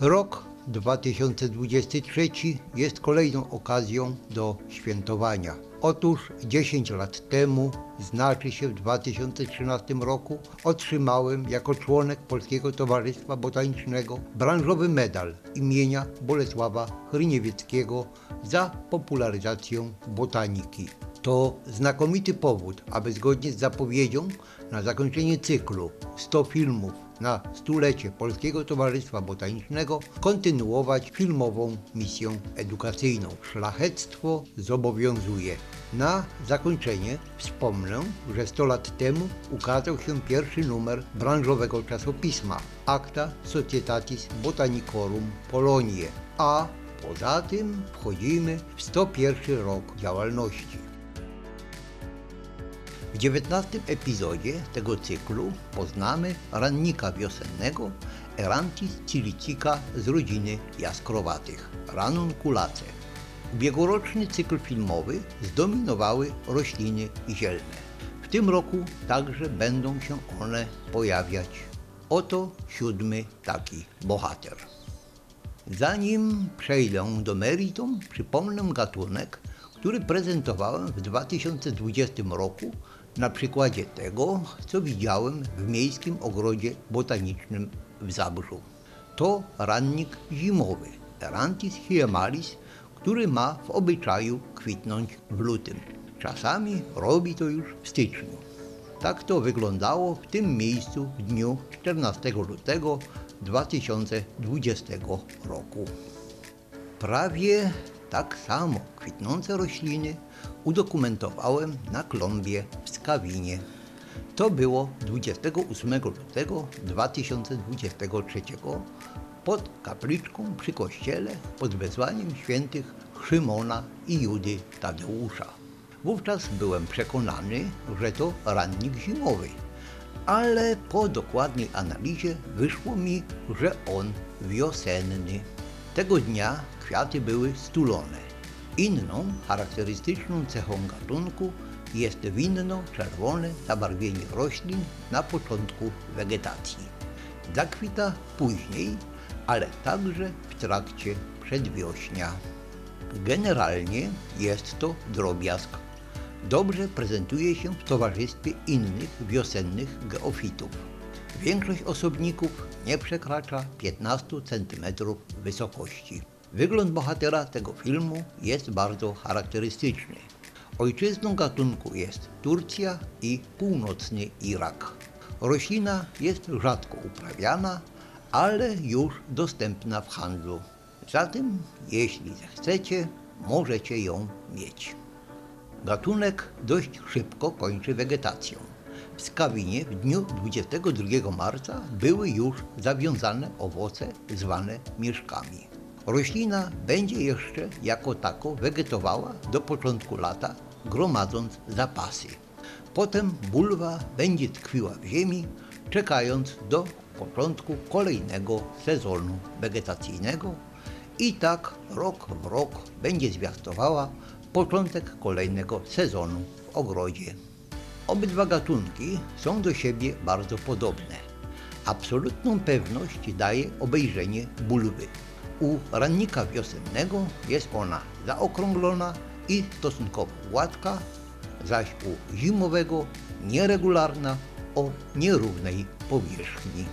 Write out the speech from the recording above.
Rok 2023 jest kolejną okazją do świętowania. Otóż 10 lat temu, znaczy się w 2013 roku, otrzymałem jako członek Polskiego Towarzystwa Botanicznego branżowy medal imienia Bolesława Hryniewieckiego za popularyzację botaniki. To znakomity powód, aby zgodnie z zapowiedzią na zakończenie cyklu 100 filmów na stulecie Polskiego Towarzystwa Botanicznego kontynuować filmową misję edukacyjną. Szlachectwo zobowiązuje. Na zakończenie wspomnę, że 100 lat temu ukazał się pierwszy numer branżowego czasopisma Acta Societatis Botanicorum Polonie, a poza tym wchodzimy w 101 rok działalności. W dziewiętnastym epizodzie tego cyklu poznamy rannika wiosennego Erantis cilicika z rodziny jaskrowatych, ranunculace. Ubiegłoroczny cykl filmowy zdominowały rośliny zielne. W tym roku także będą się one pojawiać. Oto siódmy taki bohater. Zanim przejdę do meritum, przypomnę gatunek, który prezentowałem w 2020 roku na przykładzie tego, co widziałem w Miejskim Ogrodzie Botanicznym w Zabrzu. To rannik zimowy, Erantis hiemalis, który ma w obyczaju kwitnąć w lutym. Czasami robi to już w styczniu. Tak to wyglądało w tym miejscu w dniu 14 lutego 2020 roku. Prawie tak samo kwitnące rośliny udokumentowałem na klombie Skawinie. To było 28 lutego 2023 pod kapliczką przy kościele pod wezwaniem świętych Szymona i Judy Tadeusza. Wówczas byłem przekonany, że to rannik zimowy, ale po dokładnej analizie wyszło mi, że on wiosenny. Tego dnia kwiaty były stulone. Inną charakterystyczną cechą gatunku jest winno-czerwone zabarwienie roślin na początku wegetacji. Zakwita później, ale także w trakcie przedwiośnia. Generalnie jest to drobiazg. Dobrze prezentuje się w towarzystwie innych wiosennych geofitów. Większość osobników nie przekracza 15 cm wysokości. Wygląd bohatera tego filmu jest bardzo charakterystyczny. Ojczyzną gatunku jest Turcja i północny Irak. Roślina jest rzadko uprawiana, ale już dostępna w handlu. Zatem, jeśli zechcecie, możecie ją mieć. Gatunek dość szybko kończy wegetację. W Skawinie w dniu 22 marca były już zawiązane owoce zwane mieszkami. Roślina będzie jeszcze jako tako wegetowała do początku lata, gromadząc zapasy. Potem bulwa będzie tkwiła w ziemi, czekając do początku kolejnego sezonu wegetacyjnego i tak rok w rok będzie zwiastowała początek kolejnego sezonu w ogrodzie. Obydwa gatunki są do siebie bardzo podobne. Absolutną pewność daje obejrzenie bulwy. U rannika wiosennego jest ona zaokrąglona i stosunkowo gładka, zaś u zimowego nieregularna o nierównej powierzchni.